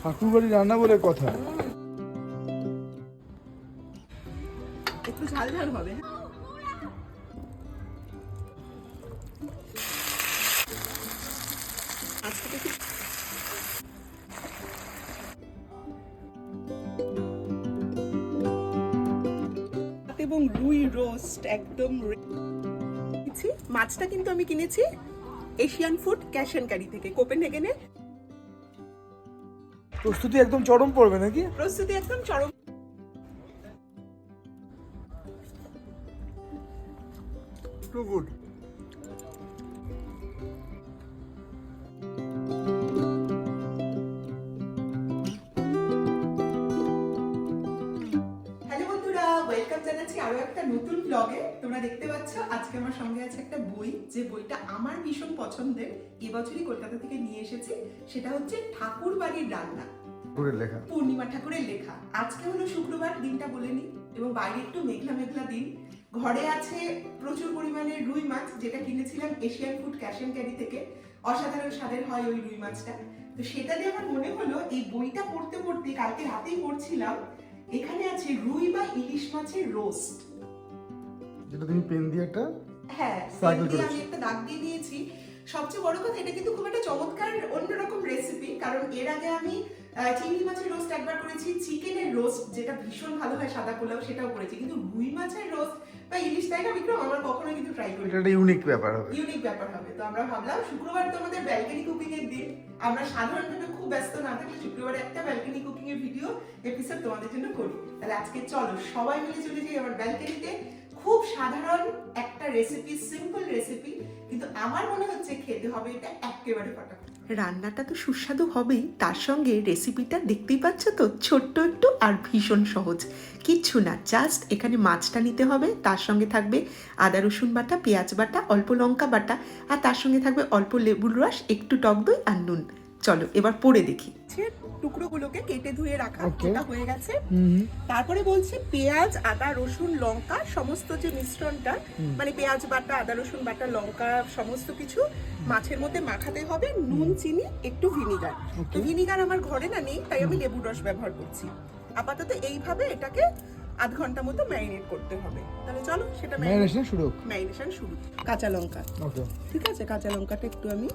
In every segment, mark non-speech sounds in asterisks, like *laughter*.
ঠাকুর বাড়ি রান্না বলে কথা। একটু ঝাল ঝাল হবে এবং রুই রোস্ট একদম মাছটা কিন্তু আমি কিনেছি Asian food cash and carry থেকে, কোপেনহেগেনে। প্রস্তুতি একদম চরম পড়বে নাকি? প্রস্তুতি একদম চরম। টু গুড বন্ধুরা ওয়েলকাম জানাচ্ছি আরও একটা নতুন ব্লগে তোমরা দেখতে পাচ্ছ আজকে আমার সঙ্গে আছে একটা বই যে বইটা আমার ভীষণ পছন্দের। এবছরই কলকাতা থেকে নিয়ে এসেছি সেটা হচ্ছে ঠাকুর বাড়ির রান্না। ঠাকুরের লেখা। পূর্ণিমা ঠাকুরের লেখা। আজকে হলো শুক্রবার দিনটা বলে নি এবং বাইরে একটু মেঘলা মেঘলা দিন। ঘরে আছে প্রচুর পরিমাণে রুই মাছ যেটা কিনেছিলাম Asian food cash and carry থেকে। অসাধারণ স্বাদের হয় ওই রুই মাছটা। তো সেটা দিয়ে আমার মনে হলো এই বইটা পড়তে পড়তে কালকে রাতেই পড়ছিলাম এখানে আছে রুই বা ইলিশ মাছের রোস্ট। যেটা তুমি পেন দিয়ে একটা হ্যাঁ। আমি একটা দাগ দিয়ে দিয়েছি। সবচেয়ে বড় কথা এটা কিন্তু খুব একটা চমৎকার অন্যরকম রেসিপি কারণ এর আগে আমি চিংড়ি মাছের রোস্ট একবার করেছি চিকেনের রোস্ট যেটা ভীষণ ভালো হয় সাদা পোলাও সেটাও করেছি কিন্তু রুই মাছের রোস্ট বা ইলিশ তাই না বিক্রম? আমার কখনো কিন্তু ট্রাই করি এটা একটা ইউনিক ব্যাপার হবে। ইউনিক ব্যাপার হবে। তো আমরা ভাবলাম শুক্রবার তো আমাদের ব্যালকনি কুকিং এর দিন আমরা সাধারণভাবে খুব ব্যস্ত না থাকলে শুক্রবারে একটা ব্যালকনি কুকিং এর ভিডিও এপিসোড তোমাদের জন্য করি। তাহলে আজকে চলো সবাই মিলে চলে যাই আমার ব্যালকনিতে খুব সাধারণ একটা রেসিপি সিম্পল রেসিপি কিন্তু আমার মনে হচ্ছে খেতে হবে এটা একেবারে ফাটাফাটি। রান্নাটা তো সুস্বাদু হবেই। তার সঙ্গে রেসিপিটা দেখতেই পাচ্ছ তো? ছোট্ট একটু আর ভীষণ সহজ। কিচ্ছু না জাস্ট এখানে মাছটা নিতে হবে, তার সঙ্গে থাকবে আদা, রসুন বাটা, পেঁয়াজ বাটা, অল্প লঙ্কা বাটা, আর তার সঙ্গে থাকবে অল্প লেবুর রস, একটু টক দই আর নুন। চলো, এবার পরে দেখি। টুকরোগুলোকে কেটে ধুয়ে রাখা. এটা হয়ে গেছে। তারপরে বলছি পেঁয়াজ আদা রসুন লঙ্কা সমস্ত যে মিশ্রণটা মানে পেঁয়াজ বাটা আদা রসুন বাটা লঙ্কা সমস্ত কিছু মাছের মধ্যে মাখাতে হবে। নুন চিনি একটু ভিনিগার। তো ভিনিগার আমার ঘরে না নেই তাই আমি লেবুর রস ব্যবহার করছি। আপাতত এইভাবে এটাকে আধ ঘণ্টা মতো ম্যারিনেট করতে হবে। তাহলে চলো সেটা ম্যারিনেশন শুরু ম্যারিনেশন শুরু। কাঁচা লঙ্কা। ঠিক আছে? কাঁচা লঙ্কাটা একটু আমি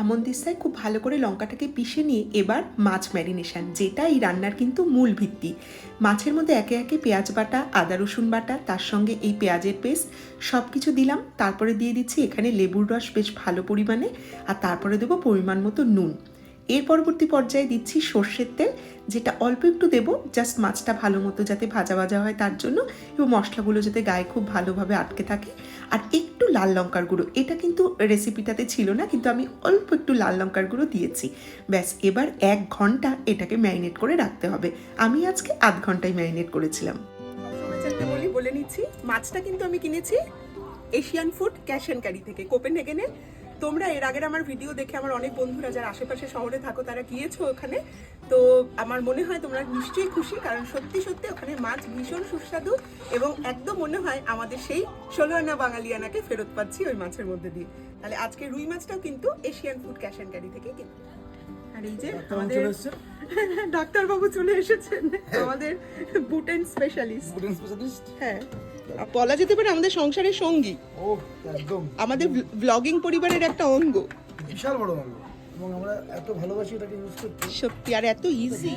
হামন্দিস্তায় খুব ভালো করে লঙ্কাটাকে পিষে নিয়ে এবার মাছ ম্যারিনেশন, যেটা এই রান্নার কিন্তু মূল ভিত্তি। মাছের মধ্যে একে একে পেঁয়াজ বাটা, আদা রসুন বাটা, তার সঙ্গে এই পেঁয়াজের পেস্ট সব কিছু দিলাম। তারপরে দিয়ে দিচ্ছি এখানে লেবুর রস বেশ ভালো পরিমাণে, আর তারপরে দেবো পরিমাণ মতো নুন। এর পরবর্তী পর্যায়ে দিচ্ছি সর্ষের তেল, যেটা অল্প একটু দেবো জাস্ট মাছটা ভালো মতো যাতে ভাজা ভাজা হয় তার জন্য, এবং মশলাগুলো যাতে গায়ে খুব ভালোভাবে আটকে থাকে। আর একটু লাল লঙ্কার গুঁড়ো, এটা কিন্তু রেসিপিটাতে ছিল না, কিন্তু আমি অল্প একটু লাল লঙ্কার গুঁড়ো দিয়েছি। ব্যাস, এবার এক ঘণ্টা এটাকে ম্যারিনেট করে রাখতে হবে। আমি আজকে আধ ঘন্টায় ম্যারিনেট করেছিলাম। বলি, বলে নিচ্ছি, মাছটা কিন্তু আমি কিনেছি Asian food cash and carry থেকে কোপেনহেগেনে তোমরা এর আগের আমার ভিডিও দেখে আমার অনেক বন্ধুরা যারা আশেপাশে শহরে থাকো, তারা গিয়েছো ওখানে। তো আমার মনে হয় তোমরা নিশ্চয়ই খুশি, কারণ সত্যি সত্যি ওখানে মাছ ভীষণ সুস্বাদু এবং একদম মনে হয় আমাদের সেই ষোলো আনা বাঙালিয়ানাকে ফেরত পাচ্ছি ওই মাছের মধ্যে দিয়ে। তাহলে আজকে রুই মাছটাও কিন্তু Asian food cash and carry থেকে কিনতে আর এই যে আমাদের *laughs* ডাক্তারবাবু চলে এসেছেন। আমাদের বুটেন স্পেশালিস্ট ফুড স্পেশালিস্ট হ্যাঁ। বলা যেতে পারে আমাদের সংসারের সঙ্গী। ও একদম। আমাদের ব্লগিং পরিবারের একটা অঙ্গ। বিশাল বড় মাল এবং আমরা এত ভালোবাসি এটাকে ইউজ করতে। সত্যি আর এত ইজি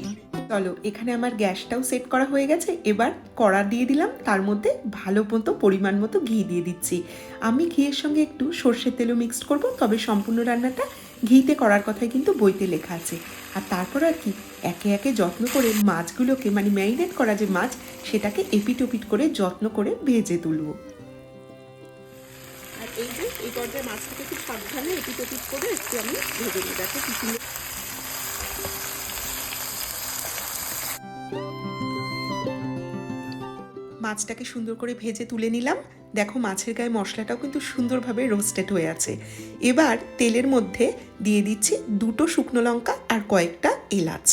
চলো এখানে আমার গ্যাসটাও সেট করা হয়ে গেছে। এবার কড়া দিয়ে দিলাম। তার মধ্যে ভালো মতো পরিমাণ মতো ঘি দিয়ে দিচ্ছি। আমি ঘিয়ের সঙ্গে একটু সর্ষের তেলও মিক্সড করব তবে সম্পূর্ণ রান্নাটা ঘিতে করার কথাই কিন্তু বইতে লেখা আছে। আর তারপর আর কি, একে একে যত্ন করে মাছগুলোকে মানে ম্যারিনেট করা যে মাছ, সেটাকে এপিটোপিট করে যত্ন করে ভেজে তুলব। আর এই যে, এই পর্যায়ে মাছটাকে খুব সাবধানে এপিটোপিট করে একটু আমি ভেজে নিই। দেখো কি মাছটাকে সুন্দর করে ভেজে তুলে নিলাম। দেখো মাছের গায়ে মশলাটাও কিন্তু সুন্দরভাবে রোস্টেড হয়ে আছে। এবার তেলের মধ্যে দিয়ে দিচ্ছি দুটো শুকনো লঙ্কা আর কয়েকটা এলাচ।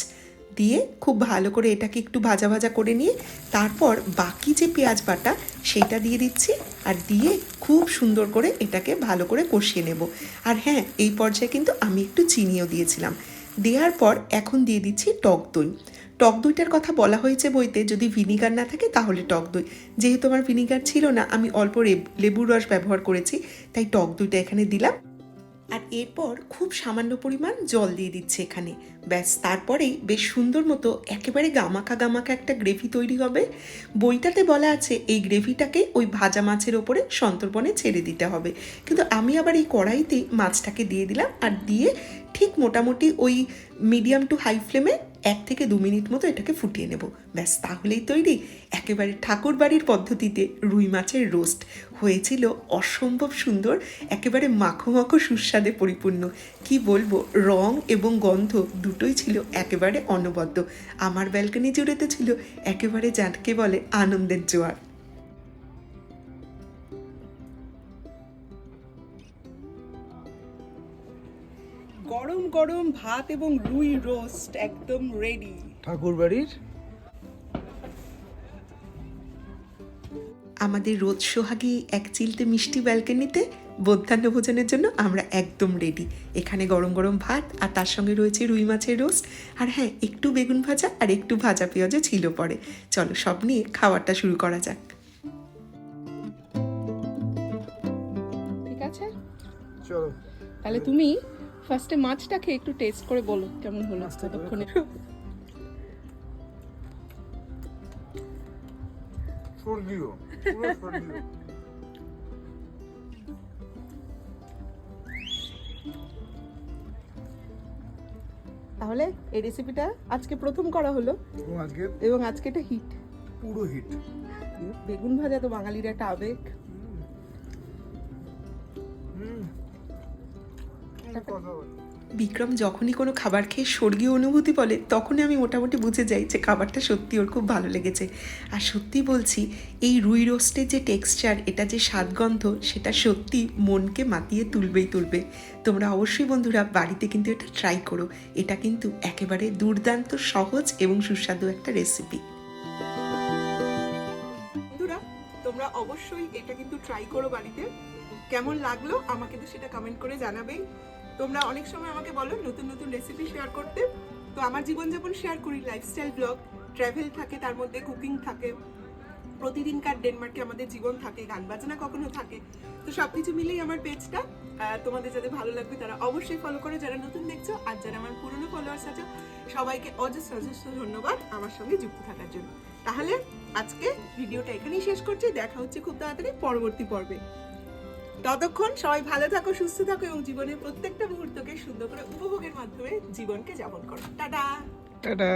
দিয়ে খুব ভালো করে এটাকে একটু ভাজা ভাজা করে নিয়ে তারপর বাকি যে পেঁয়াজ বাটা, সেটা দিয়ে দিচ্ছি আর দিয়ে খুব সুন্দর করে এটাকে ভালো করে কষিয়ে নেব। আর হ্যাঁ এই পর্যায়ে কিন্তু আমি একটু চিনিও দিয়েছিলাম। দেওয়ার পর এখন দিয়ে দিচ্ছি টক দই। টক দইটার কথা বলা হয়েছে বইতে, যদি ভিনিগার না থাকে তাহলে টক দই। যেহেতু আমার ভিনিগার ছিল না, আমি অল্প লেব- লেবুর রস ব্যবহার করেছি, তাই টক দইটা এখানে দিলাম। আর এরপর খুব সামান্য পরিমাণ জল দিয়ে দিচ্ছে এখানে। ব্যাস, তারপরেই বেশ সুন্দর মতো একেবারে গামাখা গামাখা একটা গ্রেভি তৈরি হবে। বইটাতে বলা আছে, এই গ্রেভিটাকে ওই ভাজা মাছের ওপরে সন্তর্পণে ছেড়ে দিতে হবে। কিন্তু আমি আবার এই কড়াইতেই মাছটাকে দিয়ে দিলাম, আর দিয়ে ঠিক মোটামুটি ওই মিডিয়াম টু হাই ফ্লেমে এক থেকে দু মিনিট মতো এটাকে ফুটিয়ে নেব। ব্যাস, তাহলেই তৈরি। একেবারে ঠাকুর বাড়ির পদ্ধতিতে রুই মাছের রোস্ট হয়েছিল অসম্ভব সুন্দর, একেবারে মাখো মাখো সুস্বাদে পরিপূর্ণ। কি বলব, রং এবং গন্ধ দুটোই ছিল একেবারে অনবদ্য। আমার ব্যালকনি জুড়েতে ছিল একেবারে যাকে বলে আনন্দের জোয়ার। গরম ভাত এবং রুই রোস্ট একদম রেডি ঠাকুর বাড়ির আমাদের রোজ সোহাগী এক চিলতে মিষ্টি ব্যালকনিতে বধ্যাহ্ন ভোজনের জন্য আমরা একদম রেডি এখানে গরম গরম ভাত আর তার সঙ্গে রয়েছে রুই মাছের রোস্ট আর হ্যাঁ একটু বেগুন ভাজা আর একটু ভাজা পেঁয়াজও ছিল পরে। চলো সব নিয়ে খাবারটা শুরু করা যাক। ঠিক আছে? চলো। তাহলে তুমি ফার্স্টে মাছটাকে একটু টেস্ট করে বলো কেমন হলো ততক্ষণে স্বর্গীয় পুরো স্বর্গীয় তাহলে এই রেসিপিটা আজকে প্রথম করা হলো এবং আজকে এবং আজকে এটা হিট পুরো হিট বেগুন ভাজা তো বাঙালির একটা আবেগ। বিক্রম যখনই কোনো খাবার খেয়ে স্বর্গীয় অনুভূতি বলে, তখনই আমি মোটামুটি বুঝে যাই যে খাবারটা সত্যি ওর খুব ভালো লেগেছে। আর সত্যি বলছি, এই রুই রোস্টের যে টেক্সচার এটা যে স্বাদগন্ধ সেটা সত্যি মনকে মাতিয়ে তুলবেই তুলবে। তোমরা অবশ্যই বন্ধুরা বাড়িতে কিন্তু এটা ট্রাই করো। এটা কিন্তু একেবারে দুর্দান্ত, সহজ এবং সুস্বাদু একটা রেসিপি তোমরা অবশ্যই এটা কিন্তু ট্রাই করো বাড়িতে। কেমন লাগল আমাকে তো সেটা কমেন্ট করে জানাবেই। তোমরা অনেক সময় আমাকে বলো নতুন নতুন রেসিপি শেয়ার করতে। তো আমার জীবনযাপন শেয়ার করি লাইফস্টাইল ব্লগ ট্রাভেল থাকে, তার মধ্যে কুকিং থাকে। প্রতিদিনকার ডেনমার্কে আমাদের জীবন থাকে, গান বাজনা কখনো থাকে। তো সব কিছু মিলেই আমার পেজটা তোমাদের যাদের ভালো লাগবে তারা অবশ্যই ফলো করো। যারা নতুন দেখছ আর যারা আমার পুরনো ফলোয়ার্স আছো, সবাইকে অজস্র অজস্র ধন্যবাদ আমার সঙ্গে যুক্ত থাকার জন্য। তাহলে আজকে ভিডিওটা এখানেই শেষ করছি। দেখা হচ্ছে খুব তাড়াতাড়ি পরবর্তী পর্বে। ততক্ষণ সবাই ভালো থাকো, সুস্থ থাকো এবং জীবনের প্রত্যেকটা মুহূর্তকে সুন্দর করে উপভোগের মাধ্যমে জীবনকে যাপন করো। টাটা! টাটা!